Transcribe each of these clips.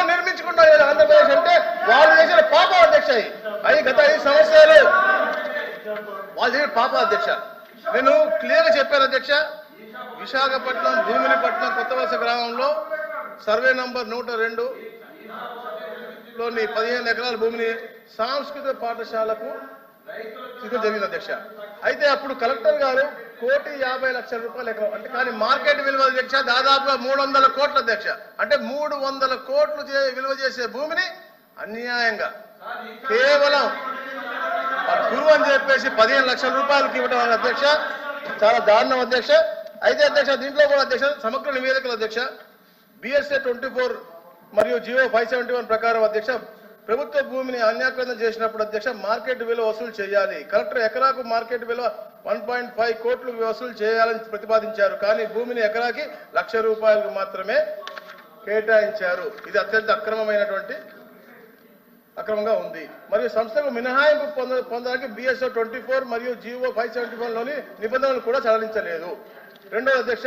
మనం నిర్మించుకుంటాం ఆంధ్రప్రదేశ్ అంటే వాళ్ళు చేసిన పాప అధ్యక్ష అది గత ఐదు సంవత్సరాలు వాళ్ళు చేసిన పాప అధ్యక్ష. నేను క్లియర్గా చెప్పాను అధ్యక్ష విశాఖపట్నం భూమినిపట్నం కొత్త వలస గ్రామంలో సర్వే నంబర్ నూట రెండు లోని పదిహేను ఎకరాల భూమిని సాంస్కృతిక పాఠశాలకు జరిగింది అధ్యక్ష. అయితే అప్పుడు కలెక్టర్ గారు కోటి యాభై లక్షల రూపాయలు ఎకరం. అంటే కానీ మార్కెట్ విలువ అధ్యక్ష దాదాపుగా మూడు వందల కోట్ల అధ్యక్ష. అంటే మూడు వందల కోట్లు విలువ చేసే భూమిని అన్యాయంగా కేవలం గురువు అని చెప్పేసి పదిహేను లక్షల రూపాయలకి ఇవ్వడం అధ్యక్ష చాలా దారుణం అధ్యక్ష. అయితే అధ్యక్ష దీంట్లో కూడా అధ్యక్ష సమగ్ర నివేదికలు అధ్యక్ష బిఎస్ఏ ట్వంటీ ఫోర్ మరియు జియో ఫైవ్ సెవెంటీ వన్ ప్రకారం అధ్యక్ష ప్రభుత్వ భూమిని అన్యాక్రాంతం చేసినప్పుడు అధ్యక్ష మార్కెట్ విలువ వసూలు చేయాలి. కలెక్టర్ ఎకరాకు మార్కెట్ విలువ వన్ పాయింట్ ఫైవ్ కోట్లు వసూలు చేయాలని ప్రతిపాదించారు. కానీ భూమిని ఎకరాకి లక్ష రూపాయలకు మాత్రమే కేటాయించారు. ఇది అత్యంత అక్రమమైనటువంటి అక్రమంగా ఉంది. మరియు సంస్థకు మినహాయింపు పొంద పొందడానికి బిఎస్ఓ ట్వంటీ ఫోర్ మరియు జిఓ ఫైవ్ సెవెంటీ లోని నిబంధనలు కూడా సడలించలేదు. రెండవ అధ్యక్ష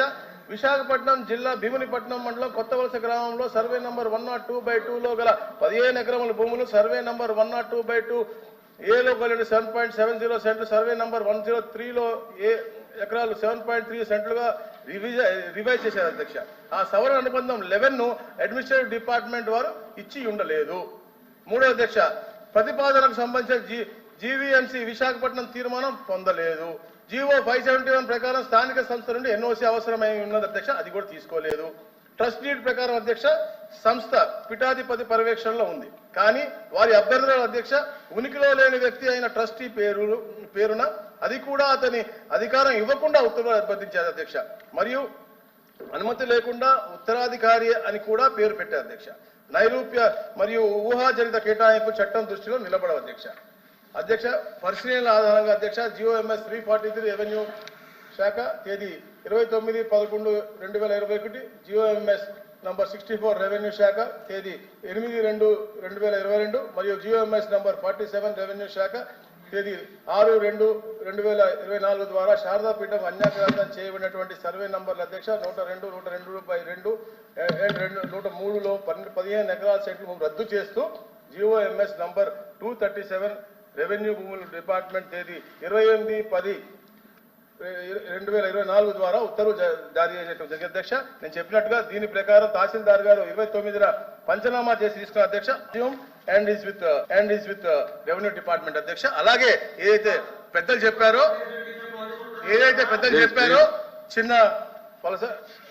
విశాఖపట్నం జిల్లా భీమునిపట్నం మండలం కొత్త వలస గ్రామంలో survey number one not two by లో గల పదిహేను ఎకరముల భూములు survey number one not two by two ఏలో కలిగిన సెవెన్ పాయింట్ సెవెన్ జీరో సెంట్లు సర్వే నంబర్ వన్ జీరో త్రీలో ఏ ఎకరాలు సెవెన్ పాయింట్ త్రీ సెంట్లుగా రివిజ రివైజ్ చేశారు అధ్యక్ష. ఆ సవరణ అనుబంధం లెవెన్ను అడ్మినిస్ట్రేటివ్ డిపార్ట్మెంట్ వారు ఇచ్చి ఉండలేదు. మూడో అధ్యక్ష ప్రతిపాదనకు సంబంధించిన జీ జీవీఎంసీ విశాఖపట్నం తీర్మానం పొందలేదు. జీవో ఫైవ్ సెవెంటీ వన్ ప్రకారం స్థానిక సంస్థ నుండి ఎన్ఓసీ అవసరమై ఉన్నది అధ్యక్ష అది కూడా తీసుకోలేదు. ట్రస్ట్ డీడ్ ప్రకారం అధ్యక్ష సంస్థ పిఠాధిపతి పర్యవేక్షణలో ఉంది. కానీ వారి అభ్యర్థుల అధ్యక్ష ఉనికిలో లేని వ్యక్తి అయిన ట్రస్టీ పేరు పేరున అది కూడా అతని అధికారం ఇవ్వకుండా ఉత్తర్వులు అభ్యర్థించారు అధ్యక్ష. మరియు అనుమతి లేకుండా ఉత్తరాధికారి అని కూడా పేరు పెట్టారు అధ్యక్ష. నైరూప్య మరియు ఊహాజనిత కేటాయింపు చట్టం దృష్టిలో నిలబడవు అధ్యక్ష. అధ్యక్ష పరిశీలన ఆధారంగా అధ్యక్ష GOMS three forty three revenue శాఖ తేదీ ఇరవై తొమ్మిది పదకొండు రెండు వేల ఇరవై ఒకటి GOMS number sixty four revenue శాఖ తేదీ ఎనిమిది రెండు రెండు వేల ఇరవై రెండు మరియు GOMS number forty seven revenue శాఖ తేదీ ఆరు రెండు రెండు వేల ఇరవై నాలుగు ద్వారా శారదాపీఠం అన్యాక్రాంతం చేయబడినటువంటి సర్వే నంబర్ల అధ్యక్ష నూట రెండు నూట రెండు బై రెండు ఏ- రెండు నూట మూడులో పన్నెండు పదిహేను ఎకరాల సెట్లు రద్దు చేస్తూ GOMS number two thirty seven revenue భూముల డిపార్ట్మెంట్ తేదీ ఇరవై ఎనిమిది పది రెండు వేల ఇరవై నాలుగు ద్వారా ఉత్తర్వు జారీ చేసినట్టు జరిగింది అధ్యక్ష. నేను చెప్పినట్టుగా దీని ప్రకారం తహసీల్దార్ గారు ఇరవై తొమ్మిదిన పంచనామా చేసి తీసుకున్న అధ్యక్ష and is with and is with revenue department అధ్యక్ష. అలాగే ఏదైతే పెద్దలు చెప్పారో ఏదైతే పెద్దలు చెప్పారో చిన్న వలస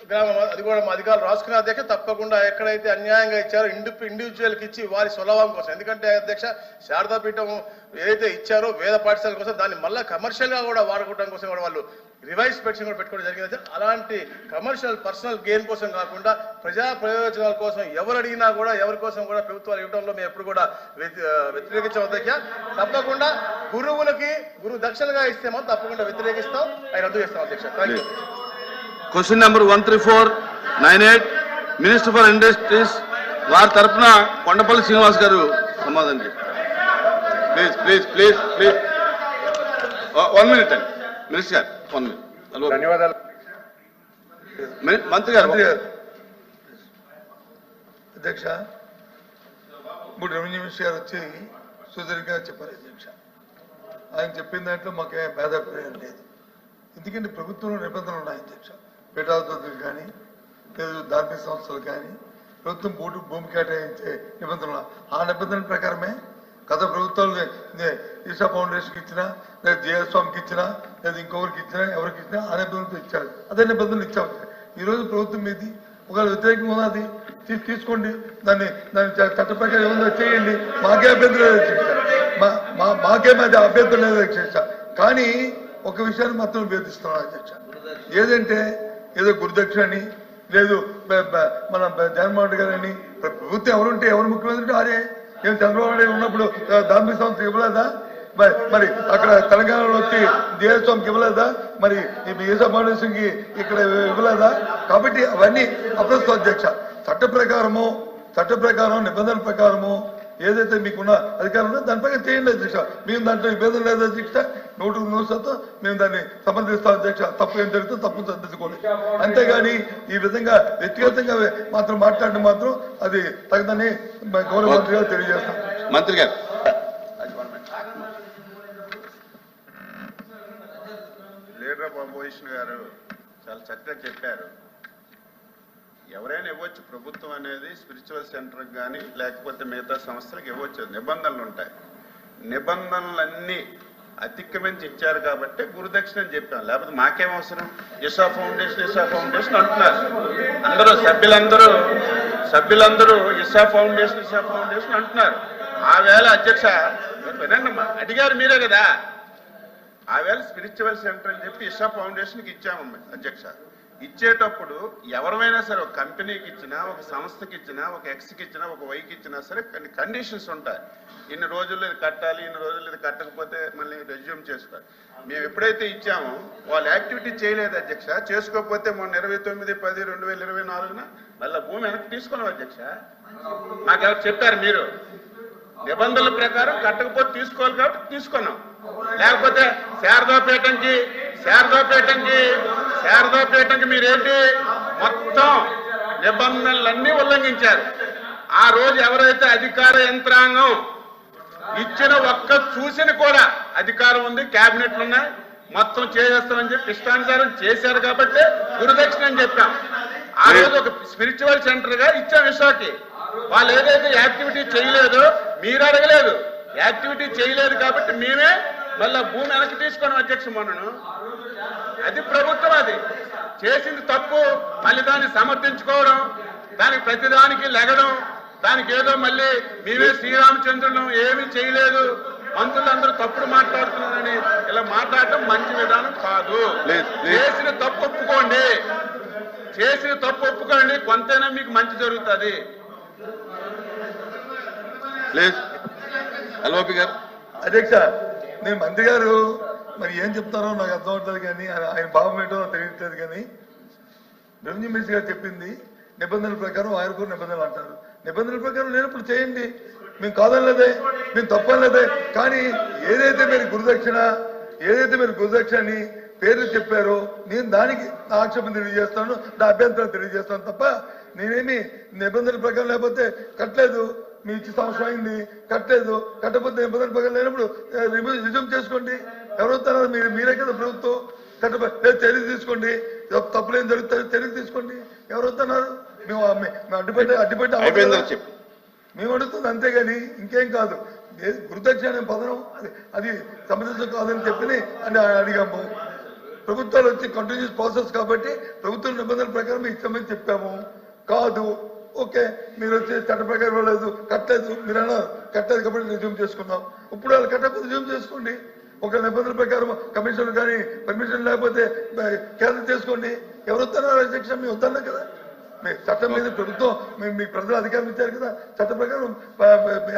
గ్రామం అది కూడా మా అధికారులు రాసుకున్న అధ్యక్ష తప్పకుండా ఎక్కడైతే అన్యాయంగా ఇచ్చారో ఇండి ఇండివిజువల్కి ఇచ్చి వారి సులభం కోసం. ఎందుకంటే అధ్యక్ష శారదాపీఠం ఏదైతే ఇచ్చారో వేద పాఠశాల కోసం దాన్ని మళ్ళీ కమర్షియల్గా కూడా వాడుకోవడం కోసం కూడా వాళ్ళు రివైజ్ పెన్షన్ కూడా పెట్టుకోవడం జరిగింది. అలాంటి కమర్షియల్ పర్సనల్ గెయిన్ కోసం కాకుండా ప్రజా ప్రయోజనాల కోసం ఎవరు అడిగినా కూడా ఎవరి కోసం కూడా ప్రభుత్వాలు ఇవ్వడంలో మేము ఎప్పుడు కూడా వ్యతిరేకించాం అధ్యక్ష. తప్పకుండా గురువులకి గురువు దక్షిణగా ఇస్తే మాత్రం తప్పకుండా వ్యతిరేకిస్తాం అవి రద్దు చేస్తాం అధ్యక్ష. Thank you question number one three four nine eight minister for industries వారి తరఫున కొండపల్లి శ్రీనివాస్ గారు సమాధానం చెప్పారు. Please please please please. One minute అండి. మినిస్టర్ గారు వన్ మినిట్. ధన్యవాదాలు. మిని- మంత్రి గారు. మంత్రి గారు. అధ్యక్ష ఇప్పుడు రెవెన్యూ మినిస్టర్ గారు వచ్చి సుదీర్ఘంగా చెప్పారు అధ్యక్ష. ఆయన చెప్పిన దాంట్లో మాకేం భేదాభిప్రాయం లేదు. ఎందుకంటే ప్రభుత్వంలో నిబంధనలు ఉన్నాయి అధ్యక్ష. పీఠాధిపతులు కానీ లేదు ధార్మిక సంస్థలు కానీ ప్రభుత్వం భూమి భూమి కేటాయించే నిబంధనలు ఆ నిబంధనల ప్రకారమే గత ప్రభుత్వాలు నే- ఫౌండేషన్కి ఇచ్చినా లేదా జేఎస్ ఇచ్చినా లేదా ఇంకొకరికి ఇచ్చినా ఎవరికి ఇచ్చినా ఆ నిబంధనలతో ఇచ్చారు. అదే నిబంధనలు ఇచ్చాము ఈరోజు ప్రభుత్వం మీది ఒకవేళ వ్యతిరేకంగా ఉన్నది తీ- తీసుకోండి. దాన్ని దాని చట్ట ప్రకారం ఏముందో చేయండి. మాకే అభ్యంతరం లేదు అధ్యక్ష. మా మా- మాకేం అది అభ్యంతరం లేదు కానీ ఒక విషయాన్ని మాత్రం అభ్యర్థిస్తున్నాను అధ్యక్ష ఏదంటే ఏదో గురుదక్షిణ అని లేదు మన బ- జగన్మోహన్ గారు గారని ప్రభుత్వం ఎవరుంటే ఎవరు ముఖ్యమంత్రి ఉంటే ఏం చంద్రబాబు నాయుడు ఉన్నప్పుడు ధార్మిక సంస్థ ఇవ్వలేదా? మరి మరి అక్కడ తెలంగాణలో వచ్చి దేవస్వామికి ఇవ్వలేదా? మరి ఈసా ఫౌండేషన్కి ఇక్కడ ఇవ్వలేదా? కాబట్టి అవన్నీ అప్రస్తుత అధ్యక్ష. చట్ట ప్రకారము చట్ట ప్రకారం నిబంధనల ప్రకారము ఏదైతే మీకున్న అధికారం ఉందో దానిపై చేయండి అధ్యక్ష. మేము దాంట్లో ఇబ్బంది లేదు అధ్యక్ష. నూటికి నూరు శాతం మేము దాన్ని సమర్థిస్తాం అధ్యక్ష. తప్పు ఏం జరిగితే తప్పు సర్దించుకోండి అంతేగాని ఈ విధంగా వ్యక్తిగతంగా మాత్రం మాట్లాడడం మాత్రం అది తగదని గౌరవ మంత్రి గారు తెలియజేస్తాం మంత్రి గారు. లీడర్ ఆఫ్ అపోజిషన్ గారు చాలా చక్కగా చెప్పారు. ఎవరైనా ఇవ్వచ్చు. ప్రభుత్వం అనేది స్పిరిచువల్ సెంటర్కి కానీ లేకపోతే మిగతా సంస్థలకు ఇవ్వచ్చు. నిబంధనలు ఉంటాయి. నిబంధనలన్నీ అతిక్రమించి ఇచ్చారు కాబట్టి గురుదక్షిణ అని చెప్పాం. లేకపోతే మాకేం అవసరం? ఇషా ఫౌండేషన్ ఇషా ఫౌండేషన్ అంటున్నారు. అందరూ సభ్యులందరూ సభ్యులందరూ ఇషా ఫౌండేషన్ ఇషా ఫౌండేషన్ అంటున్నారు. ఆ వేళ అధ్యక్ష వినండమ్మా అడిగారు మీరే కదా. ఆవేళ స్పిరిచువల్ సెంటర్ అని చెప్పి ఇషా ఫౌండేషన్కి ఇచ్చామమ్మా అధ్యక్ష. ఇచ్చేటప్పుడు ఎవరమైనా సరే ఒక కంపెనీకి ఇచ్చినా ఒక సంస్థకి ఇచ్చినా ఒక ఎక్స్కి ఇచ్చినా ఒక వైకి ఇచ్చినా సరే కొన్ని కండిషన్స్ ఉంటాయి. ఇన్ని రోజుల్లో ఇది కట్టాలి ఇన్ని రోజుల్లో ఇది కట్టకపోతే మళ్ళీ రెజ్యూమ్ చేసుకోవాలి మేము ఎప్పుడైతే ఇచ్చామో వాళ్ళు యాక్టివిటీ చేయలేదు అధ్యక్ష. చేసుకోకపోతే మొన్న ఇరవై తొమ్మిది పది రెండు వేల ఇరవై నాలుగున మళ్ళీ భూమి వెనక్కి తీసుకున్నాం అధ్యక్ష. నాకెవరు చెప్పారు మీరు? నిబంధనల ప్రకారం కట్టకపోతే తీసుకోవాలి కాబట్టి తీసుకున్నాం. లేకపోతే శారదాపేటంకి శారదాపేటంకి శారదాపేటంకి మీరేంటి? మొత్తం నిబంధనలన్నీ ఉల్లంఘించారు. ఆ రోజు ఎవరైతే అధికార యంత్రాంగం ఇచ్చిన ఒక్క చూసిన కూడా అధికారం ఉంది క్యాబినెట్లు ఉన్నాయి మొత్తం చేసేస్తామని చెప్పి ఇష్టానుసారం చేశారు కాబట్టి గురుదక్షిణ అని చెప్పాం. ఆ రోజు ఒక స్పిరిచువల్ సెంటర్గా ఇచ్చాం విశాఖకి వాళ్ళు ఏదైతే యాక్టివిటీ చేయలేదో మీరు అడగలేదు. యాక్టివిటీ చేయలేదు కాబట్టి మేమే మళ్ళా భూమి వెనక్కి తీసుకున్నాం అధ్యక్ష మొన్నను. అది ప్రభుత్వం అది. చేసింది తప్పు మళ్ళీ దాన్ని సమర్థించుకోవడం దానికి ప్రతిదానికి లెగడం దానికి ఏదో మళ్ళీ మేమే శ్రీరామచంద్రులను ఏమీ చేయలేదు. మంత్రులందరూ తప్పుడు మాట్లాడుతున్నారని ఇలా మాట్లాడటం మంచి విధానం కాదు. చేసిన తప్పు ఒప్పుకోండి. చేసిన తప్పు ఒప్పుకోండి కొంతైనా మీకు మంచి జరుగుతుంది. అధ్యక్ష నేను మంత్రి గారు. మరి ఏం చెప్తారో నాకు అర్థం అవుతుంది కానీ ఆయన- భావం ఏంటో తెలియట్లేదు కానీ రెవెన్యూ మినిస్టర్ గారు చెప్పింది నిబంధనల ప్రకారం ఆయన కూడా నిబంధనలు అంటారు. నిబంధనల ప్రకారం లేనప్పుడు చేయండి. మేము కాదనలేదే మేము తప్పనలేదే కానీ ఏదైతే మీరు గురుదక్షిణ ఏదైతే మీరు గురుదక్షిణ అని పేర్లు చెప్పారో నేను దానికి నా ఆక్షేపం తెలియజేస్తాను నా అభ్యంతరం తెలియజేస్తాను తప్ప నేనేమి నిబంధనల ప్రకారం లేకపోతే కట్టలేదు. మీ ఇచ్చి సంవత్సరం అయింది కట్టలేదు. కట్టకపోతే నిబంధనల ప్రకారం లేనప్పుడు రిజ్యూమ్ చేసుకోండి. ఎవరు వస్తున్నారు మీరు మీరే కదా ప్రభుత్వం. కట్టబ- లేదు చర్య తీసుకోండి. తప్పులేం జరుగుతుంది చర్య తీసుకోండి. ఎవరు వస్తున్నారు మేము అడ్డుపెట్టి అడ్డుపెట్టి మేము అడుగుతుంది అంతేగాని ఇంకేం కాదు. గురుదక్షిణ అనే పదం అది అది సమంజసం కాదని చెప్పి అని అడిగాము ప్రభుత్వాలు వచ్చి కంటిన్యూస్ ప్రాసెస్ కాబట్టి ప్రభుత్వ నిబంధనల ప్రకారం ఇచ్చామని చెప్పాము. కాదు. ఓకే మీరు వచ్చి చట్ట ప్రకారం ఇవ్వలేదు కట్టలేదు మీరు అన్నారు కట్టలేదు కాబట్టి రిజ్యూమ్ చేసుకున్నాం ఇప్పుడు వాళ్ళు కట్టకపోతే రిజ్యూమ్ చేసుకోండి. ఒక నిబంధనల ప్రకారం కమిషన్ కానీ పర్మిషన్ లేకపోతే క్యాన్సిల్ చేసుకోండి ఎవరు వస్తున్నారు అధ్యక్ష మేము వద్దన్నా కదా. మీ చట్టం మీద ప్రభుత్వం మేము మీకు ప్రజలు అధికారం ఇచ్చారు కదా. చట్ట ప్రకారం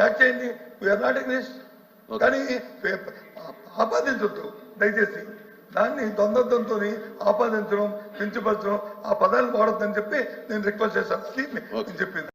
యాక్ట్ చేయండి. వీఆర్ నాట్ ఇంగ్లీష్ కానీ ఆపాదించొద్దు. దయచేసి. దాన్ని ద్వంద్వత్వంతో ఆపాదించడం పెంచుపరచడం ఆ పదాన్ని వాడొద్దని చెప్పి నేను రిక్వెస్ట్ చేశాను. అది నేను చెప్పింది.